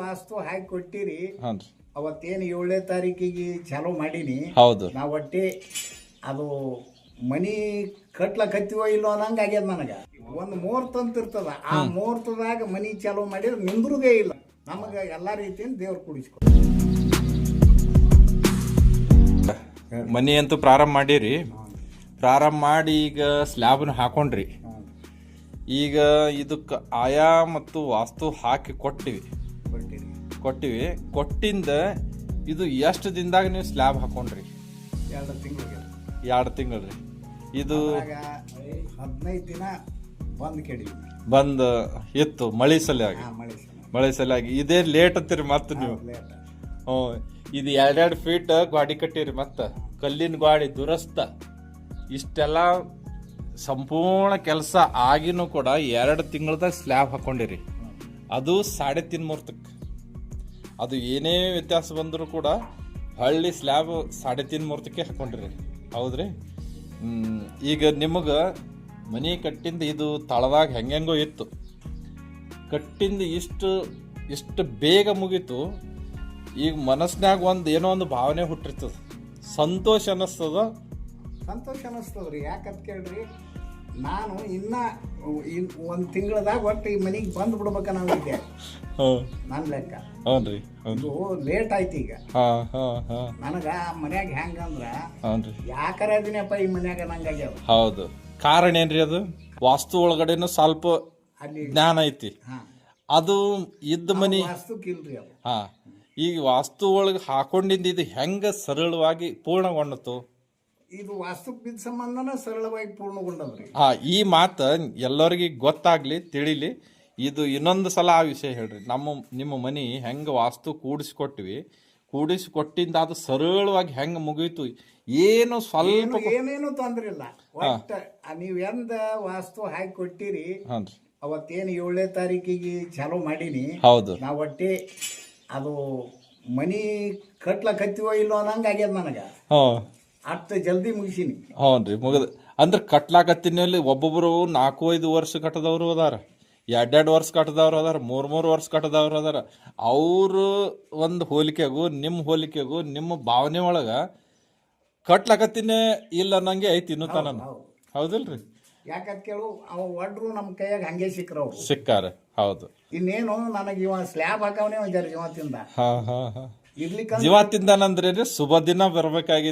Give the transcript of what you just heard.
ವಾಸ್ತು ಹಾಕಿ ಕೊಟ್ಟಿರಿ. ಅವತ್ತೇನು ಏಳನೇ ತಾರೀಕಿಗೆ ಚಾಲೂ ಮಾಡೀನಿ. ಹೌದು. ನಾವು ಒಟ್ಟಿ ಅದು ಮನಿ ಕಟ್ಲಕತ್ತೀವೋ ಇಲ್ಲೋ ಅನ್ನಂಗ ಆಗ್ಯದ ನನಗ. ಒಂದು ಮುಹೂರ್ತ ಅಂತ ಇರ್ತದ. ಆ ಮುಹೂರ್ತದಾಗ ಮನಿ ಚಾಲೂ ಮಾಡಿದ್ರೆ ನಿಂದ್ರುದೇ ಇಲ್ಲ. ನಮಗ ಎಲ್ಲಾ ರೀತಿಯಿಂದ ದೇವ್ರು ಕುಡಿಸ್ಕೊ ಮನಿ ಅಂತೂ ಪ್ರಾರಂಭ ಮಾಡೀರಿ. ಪ್ರಾರಂಭ ಮಾಡಿ ಈಗ ಸ್ಲ್ಯಾಬ್ನ ಹಾಕೊಂಡ್ರಿ. ಈಗ ಇದಕ್ಕೆ ಆಯಾ ಮತ್ತು ವಾಸ್ತು ಹಾಕಿ ಕೊಟ್ಟಿವಿ. ಕೊಟ್ಟಿವಿ. ಕೊಟ್ಟಿಂದ ಇದು ಎಷ್ಟು ದಿನದಾಗ ನೀವು ಸ್ಲ್ಯಾಬ್ ಹಾಕೊಂಡ್ರಿ? ಎರಡು ತಿಂಗಳಿಗೆ. ಎರಡು ತಿಂಗಳು ರೀ ಇದು ಹದಿನೈದು ದಿನ ಬಂದು ಕೆಡಿವಿ. ಬಂದು ಇತ್ತು ಮಳೆ ಸಲಿಯಾಗಿ. ಹಾ ಮಳೆ ಮಳೆ ಸಲಿಯಾಗಿ. ಇದೇ ಲೇಟ್ ಅಂತೀರಿ ಮತ್ತೆ ನೀವು. ಹ್ಞೂ ಇದು ಎರಡೆರಡು ಫೀಟ್ ಗ್ವಾಡಿ ಕಟ್ಟಿರಿ ಮತ್ತೆ. ಕಲ್ಲಿನ ಗ್ವಾಡಿ ದುರಸ್ತ. ಇಷ್ಟೆಲ್ಲ ಸಂಪೂರ್ಣ ಕೆಲಸ ಆಗಿನೂ ಕೂಡ ಎರಡು ತಿಂಗಳದಾಗ ಸ್ಲ್ಯಾಬ್ ಹಾಕೊಂಡಿರಿ. ಅದು ಸಾಡೆ ತಿನ್ ಮುಹೂರ್ತಕ್ಕೆ ಅದು ಏನೇ ವ್ಯತ್ಯಾಸ ಬಂದರೂ ಕೂಡ ಹಳ್ಳಿ ಸ್ಲ್ಯಾಬ್ ಸಾಡೆ ತೀನ್ ಮುಹೂರ್ತಕ್ಕೆ ಹಾಕೊಂಡಿರಿ. ಹೌದ್ರಿ? ಈಗ ನಿಮಗೆ ಮನೆ ಕಟ್ಟಿಂದ ಇದು ತಳದಾಗ ಹೆಂಗೆಂಗೋ ಇತ್ತು. ಕಟ್ಟಿಂದ ಇಷ್ಟು ಇಷ್ಟು ಬೇಗ ಮುಗೀತು. ಈಗ ಮನಸ್ನ್ಯಾಗ ಒಂದು ಏನೋ ಒಂದು ಭಾವನೆ ಹುಟ್ಟಿರ್ತದ. ಸಂತೋಷ ಅನ್ನಿಸ್ತದ? ಸಂತೋಷ ಅನಿಸ್ತದ್ರಿ ಯಾಕಂತ ಕೇಳ್ರಿ, ನಾನು ಇನ್ನ ಇನ್ ಒಂದ್ ತಿಂಗಳದಾಗ ಒಟ್ಟು ಈ ಮನೆಗೆ ಬಂದು ಬಿಡ್ಬೇಕ ಈಗ. ಹ್ಞೂ ನನ್ ಲೆಕ್ಕ. ಹ್ಞೂ ರೀ ಇದು ಲೇಟ್ ಆಯ್ತು ಈಗ. ಹಾಂ ಹಾಂ ಹಾಂ. ನನಗ ಮನ್ಯಾಗ ಹೆಂಗಂದ್ರೆ ರೀ. ಯಾಕರ ಅದೀನಪ್ಪ ಈ ಮನ್ಯಾಗ ನಂಗಾಗ್ಯಾವ ಹೌದು. ಕಾರಣ ಏನ್ರಿ ಅದು? ವಾಸ್ತು ಒಳಗಡೆನೂ ಸ್ವಲ್ಪ ಅಲ್ಲಿ ಜ್ಞಾನ ಐತಿ. ಹಾ. ಅದು ಇದ್ದ ಮನಿ ವಾಸ್ತುಕಿಲ್ರಿ ಅದು ಹಾ. ಈಗ ವಾಸ್ತು ಒಳಗೆ ಹಾಕೊಂಡಿದ್ದು ಇದು ಹೆಂಗ ಸರಳವಾಗಿ ಪೂರ್ಣಗೊಂಡತು? ಇದು ಬಿದ್ದ ಸಂಬಂಧನ ಸರಳವಾಗಿ ಪೂರ್ಣಗೊಂಡದ್ರಿ. ಹಾ ಈ ಮಾತು ಎಲ್ಲರಿಗೆ ಗೊತ್ತಾಗ್ಲಿ ತಿಳಿಲಿ. ಇದು ಇನ್ನೊಂದು ಸಲ ಆ ವಿಷಯ ಹೇಳ್ರಿ. ನಮ್ಮ ನಿಮ್ಮ ಮನಿ ಹೆಂಗ ವಾಸ್ತು ಕೂಡಿಸ್ಕೊಟ್ವಿ ಕೂಡಿಸಿಕೊಟ್ಟಿಂದ ಅದು ಸರಳವಾಗಿ ಹೆಂಗ ಮುಗೀತು ಏನು ಸ್ವಲ್ಪ ಏನು ಏನೇನು ತೊಂದ್ರೆ ಇಲ್ಲ. ಒಟ್ಟ ನೀವ್ ಎಂದ ವಾಸ್ತು ಹಾಕಿ ಕೊಟ್ಟಿರಿ ಅವತ್ತೇನು ಏಳನೇ ತಾರೀಕಿಗೆ ಚಾಲೂ ಮಾಡೀನಿ ಹೌದು. ನಾ ಒಟ್ಟಿ ಅದು ಮನಿ ಕಟ್ಲಕತ್ತೀವೋ ಇಲ್ಲೋ ಅನ್ನಂಗ ಆಗ್ಯದ ನನಗ. ಹ್ಞೂ ಅಷ್ಟು ಜಲ್ದಿ ಮುಗಿಸೀನಿ. ಹ್ಞೂ ರೀ ಮುಗದ. ಅಂದ್ರೆ ಕಟ್ಲಾಕತ್ತಿನಲ್ಲಿ ಒಬ್ಬೊಬ್ರು ನಾಲ್ಕು ಐದು ವರ್ಷ ಕಟ್ಟದವ್ರು ಅದಾರ. ಎರಡೆರಡು ವರ್ಷ ಕಟ್ಟದವ್ರು ಅದಾರ ಮೂರ್ ಮೂರು ವರ್ಷ ಕಟ್ಟದವ್ರು ಅದಾರ. ಅವರು ಒಂದು ಹೋಲಿಕೆಗೂ ನಿಮ್ಮ ಹೋಲಿಕೆಗೂ ನಿಮ್ಮ ಭಾವನೆ ಒಳಗ ಕಟ್ಲಾಕತ್ತಿನೇ ಇಲ್ಲ ಅನ್ನಂಗೆ ಐತಿ ಇನ್ನೂ ತನ ಹೌದು. ಹೌದಿಲ್ರಿ? ಯಾಕಂತ ಕೇಳು ಅವ ಒಡ್ರು ನಮ್ಮ ಕೈಯಾಗ ಹಂಗೆ ಸಿಕ್ರವ್ರು ಸಿಕ್ಕಾರ ಹೌದು. ಇನ್ನೇನು ನನಗೆ ಇವ ಸ್ಲ್ಯಾಬ್ ಹಾಕವನೇ ಒಂದ್ ಜರ ಜೀವ ತಿಂದ. ಹಾ ಹಾ ಹಾ. ಇರ್ಲಿಕ್ಕೆ ಜೀವ ಶುಭ ದಿನ ಬರ್ಬೇಕಾಗಿ